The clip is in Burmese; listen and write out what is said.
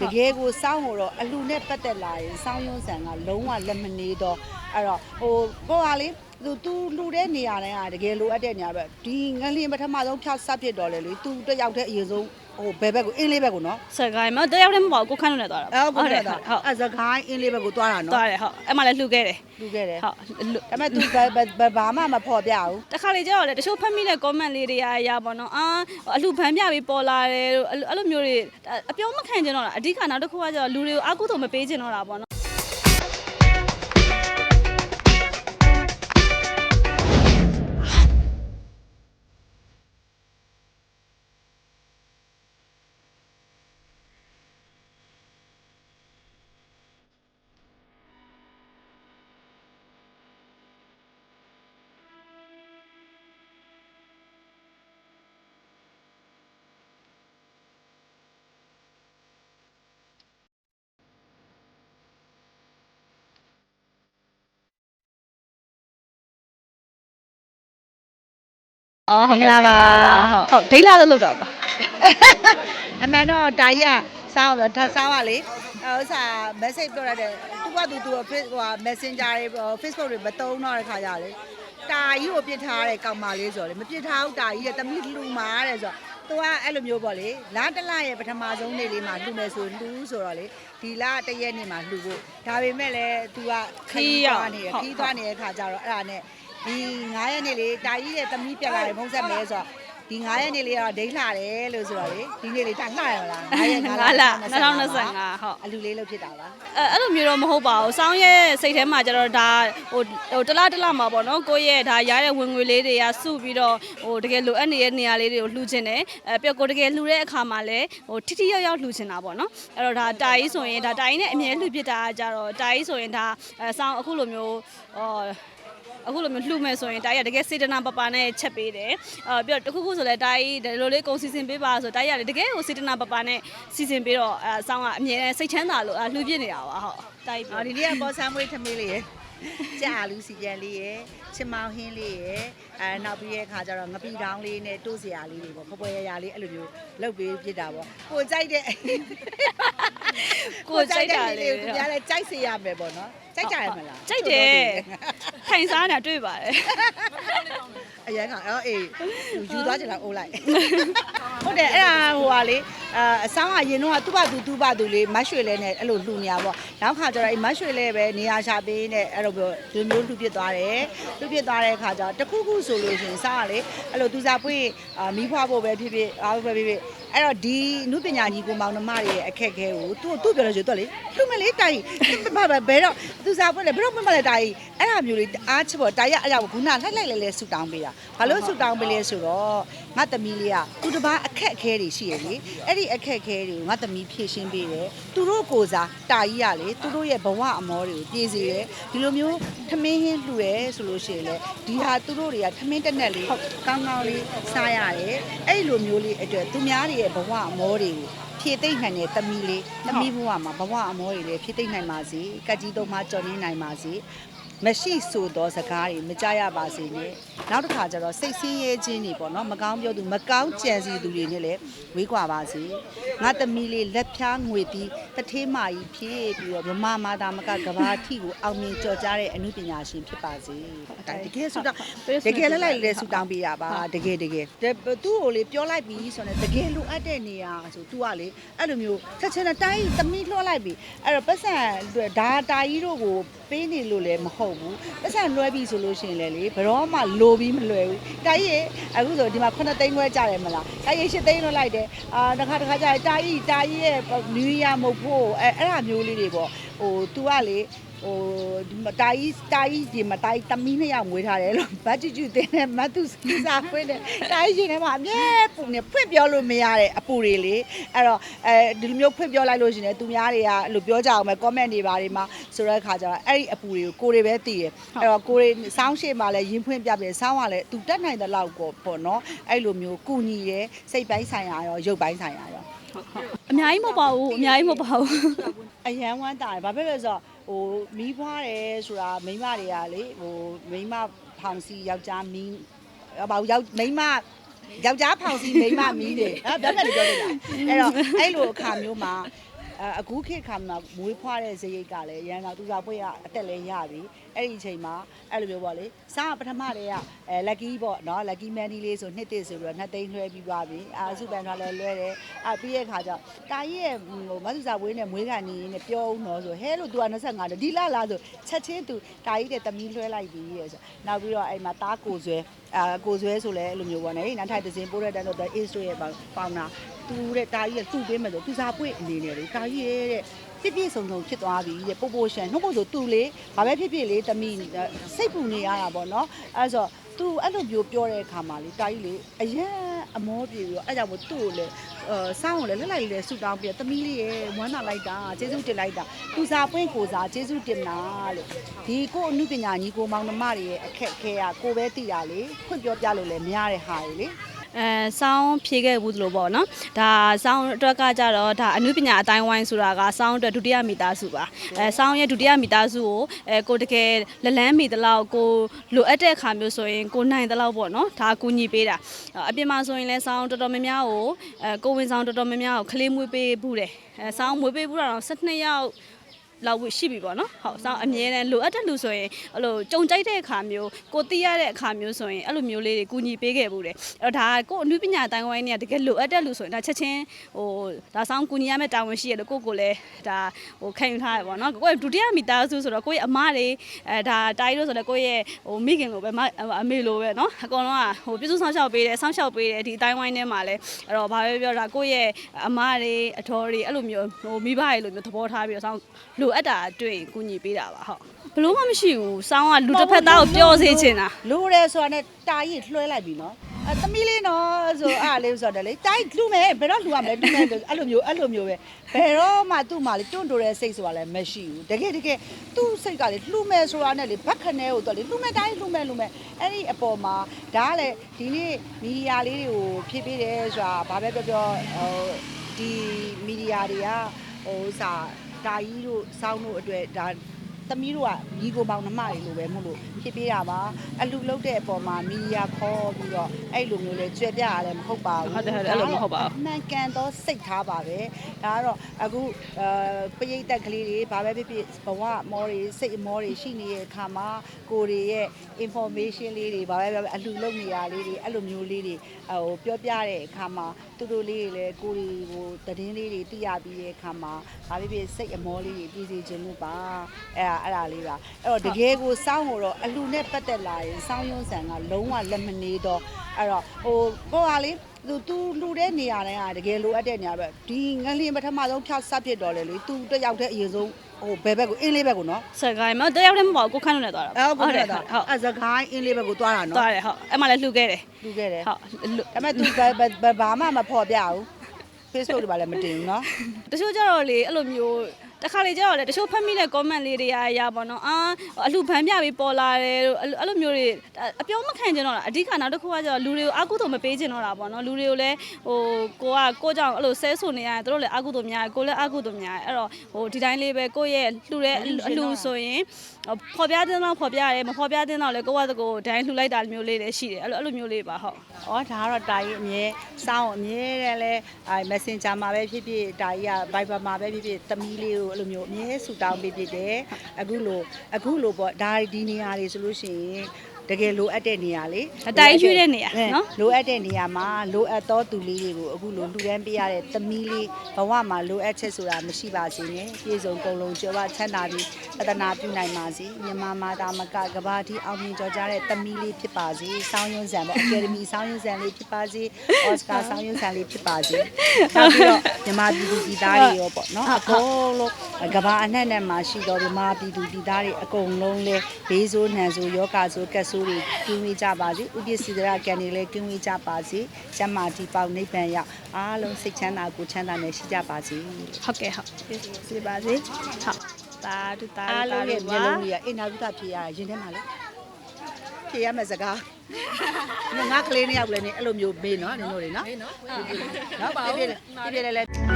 တော့တကယ်ကိုစောင်းကိုတော့အလူနဲ့ပတ်သက်လာရင်စောင်းရုံးဆန်ကလုံးဝလက်မနေတော့အဲ့တော့ဟိုကိုကလေ သူသူလှူတဲ့နေရာတိုင်းကတကယ်လိုအပ်တဲ့နေရာပဲဒီငလျင်ပထမဆုံးဖြတ်ဆက်ဖြစ်တော့လေလေသူတစ်ယောက်တည်းအရင်ဆုံးဟိုဘယ်ဘက်ကိုအင်းလေးဘက်ကိုနော်စကိုင်းမတယောက်တည်းမပေါ့ကိုခန့်လို့လည်းသွားတာအဲ့ကိုတယ်တော့ဟုတ်အဲ့စကိုင်းအင်းလေးဘက်ကိုသွားတာနော်သွားတယ်ဟုတ်အဲ့မှလည်းလှူခဲ့တယ်လှူခဲ့တယ်ဟုတ်လှူဒါပေမဲ့ तू ဘာဘာဘာမှမဖော်ပြဘူးတခါလေကျတော့လေတချို့ဖတ်မိတဲ့ comment လေးတွေအရာပေါ့နော်အာအလှဖန်ပြပြီးပေါ်လာတယ်လို့အဲ့လိုအဲ့လိုမျိုးတွေအပြောမခံကျင်တော့တာအဓိကနောက်တစ်ခုကကျတော့လူတွေကိုအကုသို့မပေးကျင်တော့တာပေါ့နော် အော်ဟုတ်ကဲ့ပါဟုတ်ဒိတ်လာလို့လုပ်တာပါအမှန်တော့တာကြီးကစောင်းတော့ဒါစောင်းကလေဥစ္စာ message ပြောရတဲ့သူကသူသူဟို messenger တွေ Facebook တွေမတုံးတော့တဲ့ခါကြလေတာကြီးကိုပြစ်ထားတဲ့ကောင်မလေးဆိုတော့လေမပြစ်ထားဘူးတာကြီးကတမိလူမာတဲ့ဆိုတော့သူကအဲ့လိုမျိုးပေါ့လေလားတလရဲ့ပထမဆုံးနေ့လေးမှာလှူမယ်ဆိုလှူဆိုတော့လေဒီလတရက်နေ့မှာလှူဖို့ဒါပေမဲ့လည်း तू ကခီးသွားနေတယ်ခီးသွားနေတဲ့ခါကျတော့အဲ့ဒါနဲ့ ဒီ9ရက်နေ့လေးတာကြီးရဲ့တမိပြက်လာတယ်ဖုံးဆက်မဲဆိုတော့ဒီ9ရက်နေ့လေးကတော့ဒိတ်လှတယ်လို့ဆိုတော့လေဒီနေ့လေးဒါလှရမလား9ရက်9ငါလလာ2025ဟုတ်အလူလေးလုပ်ဖြစ်တာပါအဲအဲ့လိုမျိုးတော့မဟုတ်ပါဘူး။စောင်းရဲ့စိတ်ထဲမှာကျတော့ဒါဟိုဟိုတလားတလားမှာပေါ့နော်။ကိုယ့်ရဲ့ဒါရတဲ့ဝင်ငွေလေးတွေကစုပြီးတော့ဟိုတကယ်လိုအပ်နေတဲ့နေရာလေးတွေကိုလှူချင်တယ်။အဲပြကိုတကယ်လှူတဲ့အခါမှာလည်းဟိုထိထိရောက်ရောက်လှူချင်တာပေါ့နော်။အဲ့တော့ဒါတာကြီးဆိုရင်ဒါတာကြီးနဲ့အမြဲလှူဖြစ်တာကကြတော့တာကြီးဆိုရင်ဒါအဲစောင်းအခုလိုမျိုးဟော အခုလိုမျိုးလှူမယ်ဆိုရင်တာကြီးကတကယ်စေတနာပပနဲ့ချက်ပေးတယ်။အော်ပြီးတော့တခုခုဆိုလဲတာကြီးဒီလိုလေးကုန်စီစဉ်ပေးပါဆိုတာကြီးကလည်းတကယ်ကိုစေတနာပပနဲ့စီစဉ်ပေးတော့အဲဆောင်းကအမြဲစိတ်ချမ်းသာလို့လှူပြနေတာပါဟုတ်။တာကြီးပြောအော်ဒီနေ့ကပေါ်ဆမ်းမွေးသမီးလေးရယ်ကြာလူစီကြံလေးရယ်ချင်မောင်ဟင်းလေးရယ်အဲနောက်ပြီးရဲ့ခါကျတော့ငပိတောင်းလေးနဲ့တိုးစရာလေးတွေပေါ့ဖွယ်ဖွယ်ရရလေးအဲ့လိုမျိုးလုပ်ပေးပြစ်တာပေါ့ကိုကြိုက်တဲ့ ကိုကြိုက်တာလေကိုသူများလည်းကြိုက်စေရမယ်ပေါ့နော်ကြိုက်ကြရမလားကြိုက်တယ်ထိုင်စားနေတာတွေ့ပါတယ်အရန်ကအော်အေးယူသွားကြလားအိုးလိုက်ဟုတ်တယ်အဲ့ဒါဟိုဟာလေအအဆောင်ကရင်တော့သူ့ဘာသူသူ့ဘာသူလေးမတ်ရွှေလဲနဲ့အဲ့လိုလှူနေရပေါ့နောက်ခါကျတော့အဲ့မတ်ရွှေလဲပဲနေရာချပေးနဲ့အဲ့လိုမျိုးဒီမျိုးလှူပြစ်သွားတယ်လှူပြစ်သွားတဲ့ခါကျတော့တခုခုဆိုလို့ရှိရင်စားကလေအဲ့လိုသူစားပွင့်အာမီးဖွားဖို့ပဲဖြစ်ဖြစ်အားပဲဖြစ်ဖြစ်အဲ့တော့ဒီနုပညာကြီးကိုမောင်နှမတွေရဲ့အခက်အခဲကိုသူသူပြောလို့ရှိရင်သူကလေလှူမလေးတိုင်ဘာဘာဘယ်တော့သူစားပွင့်လေဘယ်တော့မှမလဲတိုင်အဲ့ဒါမျိုးလေးအားချပေါ့တိုင်ရအဲ့ဒါကိုခုနလှိုက်လိုက်လဲလဲဆူတောင်းပေးတာဘာလို့ဆူတောင်းပေးလဲဆိုတော့ငါသမီးလေးကသူတစ်ပါးအခက်အခဲတွေရှိရလေအဲ့ဒီအခက်အခဲတွေကိုငါသမီးဖြေရှင်းပေးတယ်သူတို့ကိုစားတာကြီးရလေသူတို့ရဲ့ဘဝအမောတွေကိုပြေးစေတယ်ဒီလိုမျိုးထမင်းဟင်းလှူရဲဆိုလို့ရှိရင်လေဒီဟာသူတို့တွေကထမင်းတက်နဲ့လေးကောင်းကောင်းလေးစားရတယ်အဲ့လိုမျိုးလေးအတွက်သူများတွေရဲ့ဘဝအမောတွေကိုဖြည့်သိမ့်နိုင်တဲ့သမီးလေးသမီးဘဝမှာဘဝအမောတွေလည်းဖြည့်သိမ့်နိုင်ပါစေကတ်ကြီးသုံးပါကြော်နေနိုင်ပါစေမရှိဆိုသောစကားတွေမကြရပါစေနဲ့ နောက်တစ်ခါကျတော့စိတ်ဆင်းရဲခြင်းတွေပေါ့နော်မကောင်းပြောသူမကောင်းကြံစီသူတွေနဲ့လည်းဝေးကွာပါစေငါသမီးလေးလက်ဖြားငွေပြီးတထေးမာကြီးဖြည့်ပြီးတော့ဗမာမာသားမကကဘာထီကိုအောင်မြင်ကြော်ကြားတဲ့အမှုပညာရှင်ဖြစ်ပါစေဒါတကယ်ဆိုတော့တကယ်လည်းလည်းဆူတောင်းပေးရပါတကယ်တကယ်သူ့ကိုလေပြောလိုက်ပြီဆိုတော့တကယ်လိုအပ်တဲ့နေရာဆို तू ကလေအဲ့လိုမျိုးချက်ချင်းတိုင်းသမီးလွှတ်လိုက်ပြီအဲ့တော့ပတ်စံဒါတာကြီးတို့ကိုပေးနေလို့လည်းမဟုတ်ဘူးပတ်စံလွှဲပြီဆိုလို့ရှိရင်လည်းလေဘယ်တော့မှလိုပြီးမလွယ်ဘူးတာကြီးရေအခုဆိုဒီမှာ9သိန်းခွဲကြတယ်မလားတာကြီး8သိန်းလွှတ်လိုက်တယ်အာတစ်ခါတစ်ခါကြတယ်တာကြီးတာကြီးရဲ့နယူးယားမဟုတ်ဖို့အဲအဲ့ဒါမျိုးလေးတွေပေါ့ဟို तू ကလေ ဟိုဒီမှာတာကြီးတာကြီးဒီမှာတာကြီးတမီးနှစ်ယောက်မွေးထားတယ်လို့ဘတ်ကျူကျူတင်းနဲ့မတ်သူစီစာဖွင့်တယ်တာကြီးရှင်ထဲမှာအမြဲပူနေဖွင့်ပြောလို့မရတဲ့အပူတွေလေအဲ့တော့အဲဒီလိုမျိုးဖွင့်ပြောလိုက်လို့ရှင်တယ်သူများတွေကအဲ့လိုပြောကြအောင်ပဲ comment တွေပါတယ်မှာဆိုတဲ့အခါကျတော့အဲ့ဒီအပူတွေကိုကိုယ်တွေပဲသိတယ်အဲ့တော့ကိုယ်တွေစောင်းရှိမှလည်းရင်ဖွင့်ပြပြစောင်းကလည်းသူတက်နိုင်တဲ့လောက်ကိုပေါ့နော်အဲ့လိုမျိုးကုညီရဲစိတ်ပိုင်းဆိုင်ရာရောရုပ်ပိုင်းဆိုင်ရာရောအများကြီးမဟုတ်ပါဘူးအများကြီးမဟုတ်ပါဘူးအရန်ဝမ်းတာတယ်ဘာဖြစ်လဲဆိုတော့ ဟိုမီးဖွားတယ်ဆိုတာမိန်းမတွေကလေဟိုမိန်းမဖောင်စီယောက်ျားမီးဘာဘူးယောက်မိန်းမယောက်ျားဖောင်စီမိန်းမမီးတယ်ဟာဘယ်နဲ့ပြောနေတာအဲ့တော့အဲ့လိုအခါမျိုးမှာ အအခုခေတ်ခါမှာမွေးဖွားတဲ့ဇရိတ်ကလည်းရန်တော်သူစားပွဲကအတက်လည်းရပြီအဲ့ဒီအချိန်မှာအဲ့လိုမျိုးပေါ့လေစားပထမတည်းကအဲ lucky ပေါ့နော် lucky money လေးဆိုနှစ်တစ်ဆိုပြီးတော့နှစ်သိန်းလွှဲပြီးသွားပြီအာစုပန်ထားလဲလွှဲတယ်အာပြီးရဲ့ခါကျတာကြီးရဲ့ဟိုမသူစားပွဲနဲ့မွေးကန်နေနဲ့ပြောဦးတော့ဆိုဟဲလို့ तू က25တော့ဒီလာလာဆိုချက်ချင်း तू တာကြီးတဲ့တမီးလွှဲလိုက်ပြီရဲ့ဆိုနောက်ပြီးတော့အဲ့မှာတားကိုဆွဲအာကိုဆွဲဆိုလဲအဲ့လိုမျိုးပေါ့နော်နောက်ထိုက်တစ်စင်ပိုးတဲ့တန်းတော့ is ရဲ့ပေါင်းတာ သူတဲ့တာကြီးကသူ့ပေးမယ်ဆိုသူစားပွေအနေနဲ့လေတာကြီးရဲ့တဲ့ပြည့်ပြည့်စုံစုံဖြစ်သွားပြီတဲ့ပို့ပို့ရှန်နှုတ်ကိုဆိုသူလေဘာပဲဖြစ်ဖြစ်လေတမီးစိတ်ပူနေရတာပေါ့နော်အဲ့ဆိုသူအဲ့လိုမျိုးပြောတဲ့အခါမှာလေတာကြီးလေအရန်အမောပြေပြီးတော့အဲ့ကြောင့်မို့သူ့ကိုလေအဲစောင်းကိုလည်းလက်လိုက်လေးဆူတောင်းပြီးတမီးလေးရဲ့ဝမ်းသာလိုက်တာကျေးဇူးတင်လိုက်တာသူစားပွင့်ကိုစားကျေးဇူးတင်တာလို့ဒီကိုအမှုပညာညီကိုမောင်နှမတွေရဲ့အခက်အခဲကကိုပဲသိတာလေခွင့်ပြောပြလို့လည်းမရတဲ့ဟာတွေလေ အဲစောင်းဖြေခဲ့ဘူးသလိုပေါ့နော်ဒါစောင်းအတွက်ကကြတော့ဒါအနုပညာအတိုင်းဝိုင်းဆိုတာကစောင်းအတွက်ဒုတိယမိသားစုပါအဲစောင်းရဲ့ဒုတိယမိသားစုကိုအဲကိုတကယ်လလန်းမိသလောက်ကိုလိုအပ်တဲ့အခါမျိုးဆိုရင်ကိုနိုင်သလောက်ပေါ့နော်ဒါကူညီပေးတာအပြင်မှာဆိုရင်လဲစောင်းတော်တော်များများကိုအဲကိုဝင်ဆောင်တော်တော်များများကိုခလေးမွေးပေးဘူးတယ်အဲစောင်းမွေးပေးဘူးတာတော့12ယောက် လောက်ရှိပြီပေါ့နော်ဟုတ်စောင်းအမြဲတမ်းလိုအပ်တဲ့လူဆိုရင်အဲ့လိုကြုံကြိုက်တဲ့အခါမျိုးကိုသိရတဲ့အခါမျိုးဆိုရင်အဲ့လိုမျိုးလေးတွေကူညီပေးခဲ့ဘူးတယ်အဲ့တော့ဒါကကို့အနုပညာအတိုင်းဝိုင်းเนี่ยတကယ်လိုအပ်တဲ့လူဆိုရင်ဒါချက်ချင်းဟိုဒါစောင်းကူညီရမယ့်တာဝန်ရှိရလို့ကိုကိုလည်းဒါဟိုခံယူထားရပေါ့နော်ကိုယ့်ရဲ့ဒုတိယမိသားစုဆိုတော့ကိုယ့်ရဲ့အမတွေအဲဒါတိုင်းလို့ဆိုတော့ကိုယ့်ရဲ့ဟိုမိခင်လိုပဲမအမေလိုပဲเนาะအကောင်လုံးကဟိုပြည့်စုံဆောင်ရှောက်ပေးတယ်ဆောင်းရှောက်ပေးတယ်ဒီအတိုင်းဝိုင်းထဲမှာလည်းအဲ့တော့ဘာပဲပြောတာကိုယ့်ရဲ့အမတွေအတော်တွေအဲ့လိုမျိုးဟိုမိဘတွေလိုမျိုးသဘောထားပြီးတော့ဆောင်းလို ုအပ်တာတွေ့ရင်ကူညီပေးတာပါဟုတ်ဘလို့မှမရှိဘူးစောင်းကလူတစ်ဖက်သားကိုပြောစေချင်တာလိုတယ်ဆိုတာနဲ့တာကြီးလွှဲလိုက်ပြီနော်အဲသမီးလေးနော်ဆိုအားလေးဆိုတော့လေတာကြီးလူမယ်ဘယ်တော့လူရမလဲလူမယ်အဲ့လိုမျိုးအဲ့လိုမျိုးပဲဘယ်တော့မှသူ့မှာလေတွန့်တိုတဲ့စိတ်ဆိုတာလည်းမရှိဘူးတကယ်တကယ်သူ့စိတ်ကလေလူမယ်ဆိုတာနဲ့လေဘက်ခနဲကိုတော့လေလူမယ်တာကြီးလူမယ်လူမယ်အဲ့ဒီအပေါ်မှာဒါကလေဒီနေ့မီဒီယာလေးတွေကိုဖြည့်ပေးတယ်ဆိုတာဘာပဲပြောပြောဟိုဒီမီဒီယာတွေကဟိုစာ တာကြီးတို့စောင်းတို့အတွက်ဒါ သမီးတို့ကညီကိုမောင်နှမတွေလိုပဲမို့လို့ဖြစ်ပေးတာပါအလူလုတ်တဲ့အပေါ်မှာမီဒီယာခေါ်ပြီးတော့အဲ့လိုမျိုးလဲကြွယ်ပြရလည်းမဟုတ်ပါဘူးဟုတ်တယ်ဟုတ်တယ်အဲ့လိုမဟုတ်ပါဘူးအမှန်ကန်သောစိတ်ထားပါပဲဒါကတော့အခုအဲပရိသတ်ကလေးတွေဘာပဲဖြစ်ဖြစ်ဘဝမောတွေစိတ်အမောတွေရှိနေတဲ့အခါမှာကိုတွေရဲ့ information လေးတွေဘာပဲပြောအလူလုတ်နေရလေးတွေအဲ့လိုမျိုးလေးတွေဟိုပြောပြတဲ့အခါမှာသူတို့လေးတွေလည်းကိုတွေကိုသတင်းလေးတွေသိရပြီးတဲ့အခါမှာဘာဖြစ်ဖြစ်စိတ်အမောလေးတွေပြည်စီခြင်းလို့ပါအဲ့ဒါအဲ့ဒါလေးပါအဲ့တော့တကယ်ကိုစောင်းကိုတော့အလှနဲ့ပတ်သက်လာရင်စောင်းရုံးဆန်ကလုံးဝလက်မနေတော့အဲ့တော့ဟိုကိုကလေးသူသူလှူတဲ့နေရာတိုင်းကတကယ်လိုအပ်တဲ့နေရာပဲဒီငလျင်ပထမဆုံးဖြောက်ဆက်ဖြစ်တော့လေလေသူတယောက်တည်းအရင်ဆုံးဟိုဘယ်ဘက်ကိုအင်းလေးဘက်ကိုနော်စကိုင်းမတယောက်တည်းမပါဘူးကိုခန့်လို့လည်းသွားတာဟုတ်ဟုတ်တယ်ဟုတ်အဲစကိုင်းအင်းလေးဘက်ကိုသွားတာနော်သွားတယ်ဟုတ်အဲ့မှာလည်းလှူခဲ့တယ်လှူခဲ့တယ်ဟုတ်ဒါပေမဲ့သူဘာမှမဖော်ပြဘူး Facebook တွေပါလည်းမတင်ဘူးနော်တချို့ကြတော့လေအဲ့လိုမျိုး တခါလေကျတော့လေတချို့ဖတ်မိတဲ့ comment လေးတွေအရာပေါ့နော်အာအလှဗန်းပြပြီးပေါ်လာတယ်လို့အဲ့လိုမျိုးတွေအပြောမခံကျင်တော့တာအဓိကနောက်တစ်ခုကကျတော့လူတွေကိုအာကုသို့မပေးကျင်တော့တာပေါ့နော်လူတွေကိုလည်းဟိုကိုကကိုကြောင့်အဲ့လိုဆဲဆိုနေရတယ်တို့လည်းအာကုသို့များကိုလည်းအာကုသို့များအဲ့တော့ဟိုဒီတိုင်းလေးပဲကိုရဲ့လှူတဲ့အလှဆိုရင်ဖော်ပြတဲ့တော့ဖော်ပြရတယ်မဖော်ပြတဲ့တော့လေကိုကတကိုဒိုင်းလှူလိုက်တာမျိုးလေးလည်းရှိတယ်အဲ့လိုအဲ့လိုမျိုးလေးပါဟုတ်။ဩဒါကတော့တာကြီးအမြဲစောင်းအမြဲတည်းလဲအဲ Messenger မှာပဲဖြစ်ဖြစ်တာကြီးက Viber မှာပဲဖြစ်ဖြစ်သမီးလေးကိုအဲ့လိုမျိုးအမြဲဆူတောင်းပေးဖြစ်တယ်။အခုလိုအခုလိုပေါ့ဒါဒီနေရာတွေဆိုလို့ရှိရင် တကယ်လိုအပ်တဲ့နေရာလေအတိုင်းရွှေ့တဲ့နေရာနော်လိုအပ်တဲ့နေရာမှာလိုအပ်သောသူလေးတွေကိုအခုလိုလှူဒန်းပေးရတဲ့သမီးလေးဘဝမှာလိုအပ်ချက်ဆိုတာမရှိပါစေနဲ့ပြည့်စုံကုန်လုံးကျော်ဝချမ်းသာပြီးပတနာပြုနိုင်ပါစေမြန်မာမာတာမကကဘာတီအောင်မြင်ကျော်ကြားတဲ့သမီးလေးဖြစ်ပါစေစောင်းရုံးဆန်ပေါ့အကယ်ဒမီစောင်းရုံးဆန်လေးဖြစ်ပါစေအော်စကာစောင်းရုံးဆန်လေးဖြစ်ပါစေနောက်ပြီးတော့မြန်မာပြည်သူပြည်သားတွေရောပေါ့နော်အကုန်လုံးကဘာအနှံ့နဲ့မှာရှိတော့မြန်မာပြည်သူပြည်သားတွေအကုန်လုံးလဲဘေးဆိုးနှံဆိုးယောဂဆိုးကက်ဆိုးတွေကင်းဝေးကြပါစေဥပ္ပစ္စည်းဒရာကံတွေလည်းကင်းဝေးကြပါစေကျမ်းမာတီပေါက်နိဗ္ဗာန်ရောက်အားလုံးစိတ်ချမ်းသာကိုယ်ချမ်းသာနဲ့ရှိကြပါစေဟုတ်ကဲ့ဟုတ်ပြပါစေဟုတ်တာတူတာအားတာလုံးတူရဲ့မျပါက်လုံးတွေကအင်နာဗုဒ္ဓဖြေရရင်ထဲမှာလေဖြေရမယ့်စကားငါကလေးနှစ်ယောက်လည်းနေအဲ့လိုမျိုးမေးနော်နင်တို့တွေနော်နော်ပြပြပြပြလဲ